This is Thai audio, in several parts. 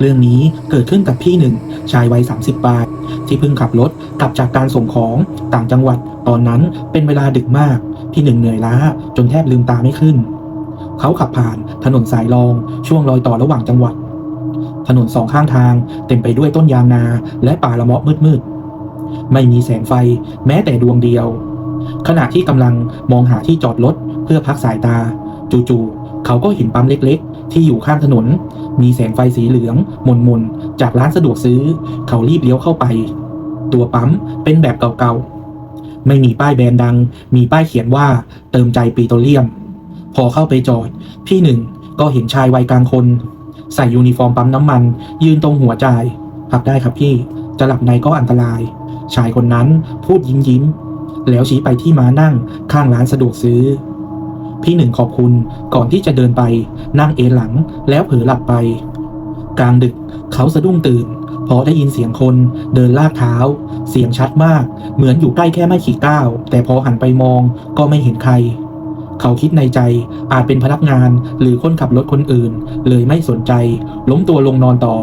เรื่องนี้เกิดขึ้นกับพี่หนึ่งชายวัย 30ปลายที่เพิ่งขับรถกลับจากการส่งของต่างจังหวัดตอนนั้นเป็นเวลาดึกมาก พี่หนึ่งเหนื่อยล้าจนแทบลืมตาไม่ขึ้น เขาขับผ่านถนนสายรองช่วงรอยต่อระหว่างจังหวัด ถนนสองข้างทางเต็มไปด้วยต้นยางนาและป่าละเมาะมืดๆไม่มีแสงไฟแม้แต่ดวงเดียว ขณะที่กำลังมองหาที่จอดรถเพื่อพักสายตา จู่ๆเขาก็เห็นปั๊มเล็กๆ ที่อยู่ข้างถนน มีแสงไฟสีเหลืองมนๆจากร้านสะดวกซื้อ เขารีบเลี้ยวเข้าไป ตัวปั๊มเป็นแบบเก่าๆ ไม่มีป้ายแบรนด์ดัง มีป้ายเขียนว่าเติมใจปีโตรเลียม พอเข้าไปจอด พี่หนึ่งก็เห็นชายวัยกลางคน ใส่ยูนิฟอร์มปั๊มน้ำมัน ยืนตรงหัวจ่ายพักได้ครับพี่ จะหลับในก็อันตราย ชายคนนั้นพูดยิ้มยิ้มๆแล้วชี้ไปที่ม้านั่งข้างร้านสะดวกซื้อ พี่หนึ่งขอบคุณก่อนที่จะเดินไป นั่งเอนหลังแล้วเผลอหลับไป กลางดึกเขาสะดุ้งตื่นพราะได้ยินเสียงคนเดินลากเท้า เสียงชัดมาก เหมือนอยู่ใกล้แค่ไม่กี่ก้าว แต่พอหันไปมองก็ไม่เห็นใคร เขาคิดในใจอาจเป็นพนักงานหรือคนขับรถคนอื่น เลยไม่สนใจ ล้มตัวลงนอนต่อ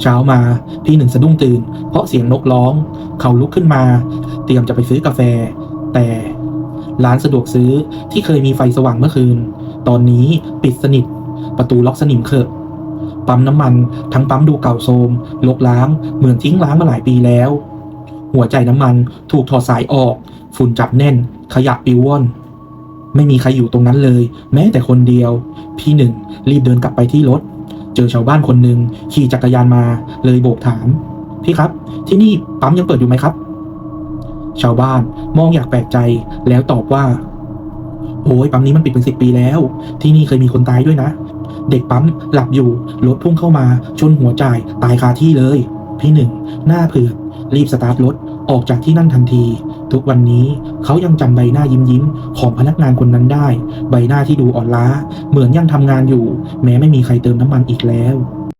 เช้ามาพี่หนึ่งสะดุ้งตื่น เพราะเสียงนกร้อง เขาลุกขึ้นมา เตรียมจะไปซื้อกาแฟ แต่ ร้านสะดวกซื้อที่เคยมีไฟสว่างเมื่อคืน ตอนนี้ปิดสนิท ประตูล็อกสนิมเขอะปั๊มน้ำมันทั้งปั๊มดูเก่าโทรมลกล้าง เหมือนทิ้งล้างมาหลายปีแล้ว หัวใจน้ำมันถูกถอดสายออก ฝุ่นจับแน่น ขยับปิวว่อน ไม่มีใครอยู่ตรงนั้นเลย แม้แต่คนเดียว พี่หนึ่งรีบเดินกลับไปที่รถ เจอชาวบ้านคนหนึ่งขี่จักรยานมาเลยโบกถาม พี่ครับ ที่นี่ปั๊มยังเปิดอยู่ไหมครับ ชาวบ้านมองอยากแปลกใจแล้วตอบว่าโอ้ยปั๊มนี้มันปิดเป็นสิบปีแล้ว ที่นี่เคยมีคนตายด้วยนะ เด็กปั๊มหลับอยู่รถพุ่งเข้ามา ชนหัวจ่ายตายคาที่เลย พี่หนึ่งหน้าเผือกรีบสตาร์ทรถออกจากที่นั่นทันที ทุกวันนี้เขายังจำใบหน้ายิ้มยิ้มๆของพนักงานคนนั้นได้ ใบหน้าที่ดูอ่อนล้า เหมือนยังทำงานอยู่ แม้ไม่มีใครเติมน้ำมันอีกแล้ว